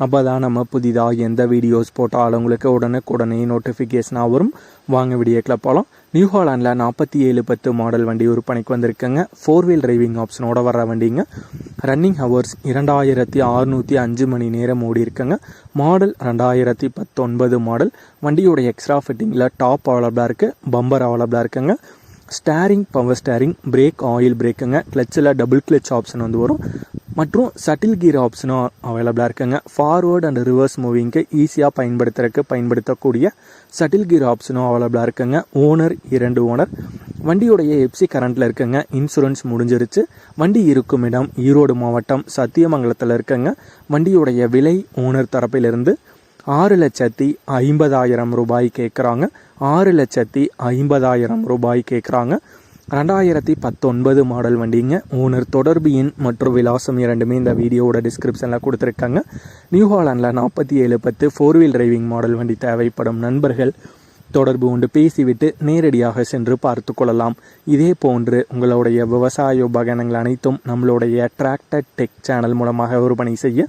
அப்போ தான் நம்ம புதிதாக எந்த வீடியோஸ் போட்டாலும் உங்களுக்கு உடனுக்குடனே நோட்டிஃபிகேஷனாக வரும். வாங்க வீடியோக்கில் போகலாம் நியூ ஹாலாண்டில் நாற்பத்தி ஏழு பத்து மாடல் வண்டி விற்பனைக்கு வந்திருக்குங்க. ஃபோர் வீல் டிரைவிங் ஆப்ஷனோட வர வண்டிங்க. ரன்னிங் ஹவர்ஸ் இரண்டாயிரத்தி அறுநூற்றி அஞ்சு மணி நேரம் ஓடி இருக்குங்க. மாடல் ரெண்டாயிரத்தி பத்தொன்பது மாடல் வண்டியோட எக்ஸ்ட்ரா ஃபிட்டிங்கில் டாப் அவைலபிளாக இருக்குது பம்பர் அவைலபிளாக இருக்குங்க. Steering power steering brake oil பிரேக்குங்க கிளச்சில் டபுள் கிளச் ஆப்ஷன் வந்து வரும். மற்றும் சட்டில் கீர் ஆப்ஷனும் அவைலபிளாக இருக்குங்க. ஃபார்வேர்ட் அண்ட் ரிவர்ஸ் மூவிங்க்கு ஈஸியாக பயன்படுத்துறதுக்கு பயன்படுத்தக்கூடிய சட்டில் கீர் ஆப்ஷனும் அவைலபிளாக இருக்குங்க. ஓனர் இரண்டு ஓனர் வண்டியுடைய எப்சி கரண்ட்டில் இருக்குங்க. இன்சூரன்ஸ் முடிஞ்சிருச்சு. வண்டி இருக்கும் இடம் ஈரோடு மாவட்டம் சத்தியமங்கலத்தில் இருக்குங்க. வண்டியுடைய விலை ஓனர் தரப்பிலிருந்து ஆறு லட்சத்தி ஐம்பதாயிரம் ரூபாய் கேட்குறாங்க ஆறு லட்சத்தி ஐம்பதாயிரம் ரூபாய் கேட்குறாங்க ரெண்டாயிரத்தி பத்தொன்பது மாடல் வண்டிங்க. ஓனர் தொடர்பு எண் மற்றும் விலாசம் இரண்டுமே இந்த வீடியோவோட டிஸ்கிரிப்ஷனில் கொடுத்துருக்காங்க. நியூ ஹாலாண்டில் நாற்பத்தி ஏழு பத்து ஃபோர் வீல் டிரைவிங் மாடல் வண்டி தேவைப்படும் நண்பர்கள். தொடர்பு கொண்டு பேசிவிட்டு நேரடியாக சென்று பார்த்து கொள்ளலாம். இதே போன்று உங்களுடைய விவசாய உபகரணங்கள் அனைத்தும் நம்மளுடைய டிராக்டர் டெக் சேனல் மூலமாக விற்பனை செய்ய